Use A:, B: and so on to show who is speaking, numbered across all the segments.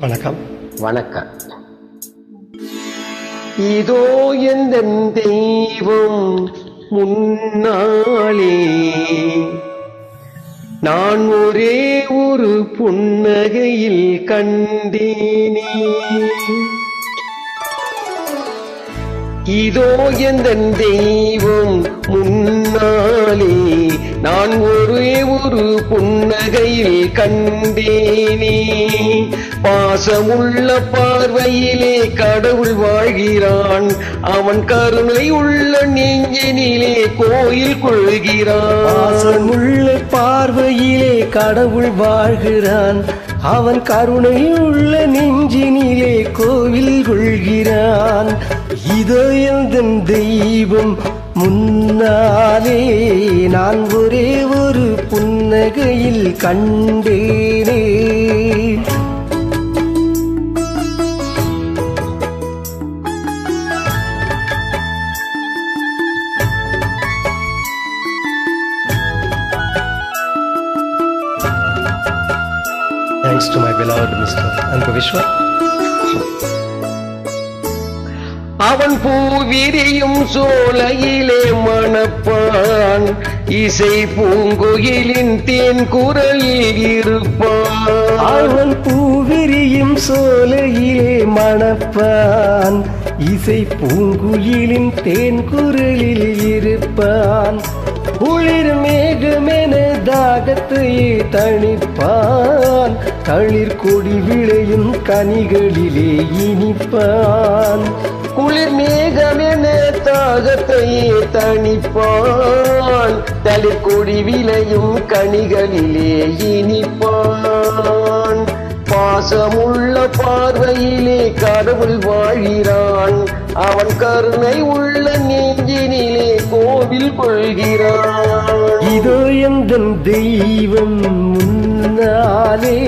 A: வணக்கம்.
B: வணக்கம். இதோ எந்த தெய்வம் முன்னாலே. நான் ஒரே ஒரு புன்னகையில் கண்டேனே. இதோ எந்த தெய்வம் முன்னாலே. நான் ஒரே ஒரு புன்னகையில் கண்டேனே. பாசமுள்ள பார்வையிலே கடவுள் வாழ்கிறான். அவன் கருணை உள்ள நெஞ்சினிலே கோயில் கொள்கிறான்.
A: பாசமுள்ள பார்வையிலே கடவுள் வாழ்கிறான். அவன் கருணையுள்ள நெஞ்சினிலே கோவில் கொள்கிறான். இதோ எந்தன் தெய்வம் முன்னாலே நான் ஒரே ஒரு புன்னகையில் கண்டேனே. Thanks to my beloved Mr. Anka Vishwa.
B: அவன் பூவிரியும் சோலையிலே மணப்பான் இசை பூங்குயிலின் தேன் குரலில் இருப்பான்
A: அவன் பூவிரியும் சோலையிலே மணப்பான் இசை பூங்குயிலின் தேன் குரலில் இருப்பான் குளிர் மேகமென தாகத்தையே தணிப்பான் தளிர் கொடி விளையும் கனிகளிலே இனிப்பான்.
B: குளிர் மேகமென தாகத்தையே தணிப்பான். தளிர் கொடி விளையும் கனிகளிலே இனிப்பான். பாசமுள்ள பார்வையிலே கடவுள் வாழ்கிறான். அவன் கருணை உள்ள நெஞ்சினிலே கோவில் கொள்கிறான்.
A: இதோ எந்த தெய்வம் முன் முன்னாலே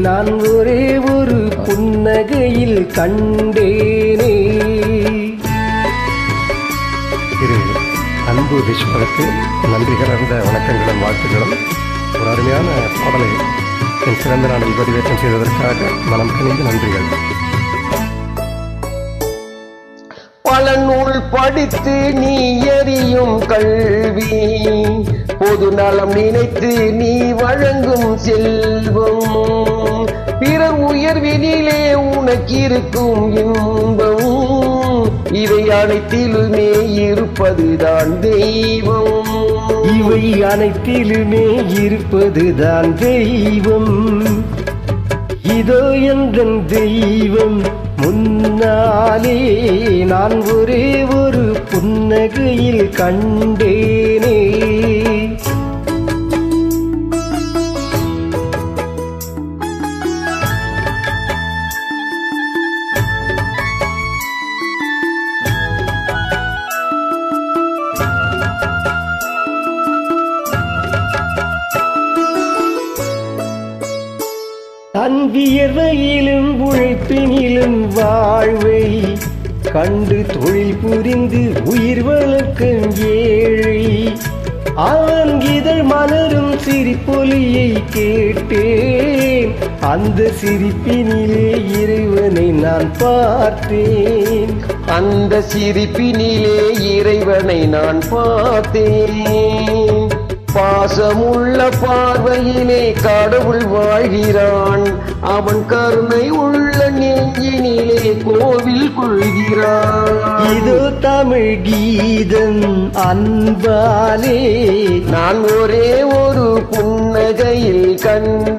A: நான் ஒரே ஒரு புன்னகையில் கண்டேனே. திரு அன்பு விஸ்வனுக்கு நன்றி கலர்ந்த வணக்கங்களும் வாழ்த்துக்களும். ஒரு அருமையான பாடலை என் சிறந்த நாளில் பதிவேற்றம் செய்ததற்காக மனம் கணிந்த நன்றிகள்.
B: பல நூல் படித்து நீ எறியும் கல்வி. பொது நலம் நினைத்து நீ வழங்கும் செல்வம். பிறர் உயர்வினிலே உனக்கிருக்கும் இன்பம். இவை அனைத்திலுமே இருப்பதுதான் தெய்வம்.
A: இவை அனைத்திலுமே இருப்பதுதான் தெய்வம். இதோ எந்த தெய்வம் முன்னாலே நான் ஒரே ஒரு புன்னகையில் கண்டேனே. தன்வியர்வையிலும் உழைப்பினிலும் வாழ்வை கண்டு தொழில் புரிந்து உயிர் வளர்க்கும் கேட்டேன். அந்த சிரிப்பினிலே இறைவனை நான் பார்த்தேன்.
B: அந்த சிரிப்பினிலே இறைவனை நான் பார்த்தேன். பாசமுள்ள பார்வையிலே கடவுள் வாழ்கிறான். அவன் கருணை உள்ள நெஞ்சினிலே கோவில் கொள்கிறான்.
A: இதோ தமிழ் கீதம் அன்பாலே.
B: நான் ஒரே ஒரு
A: Thank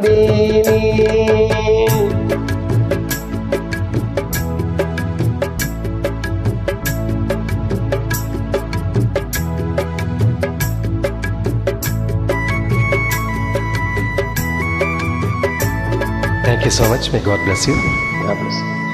A: you so much. May God bless you.
B: God bless you.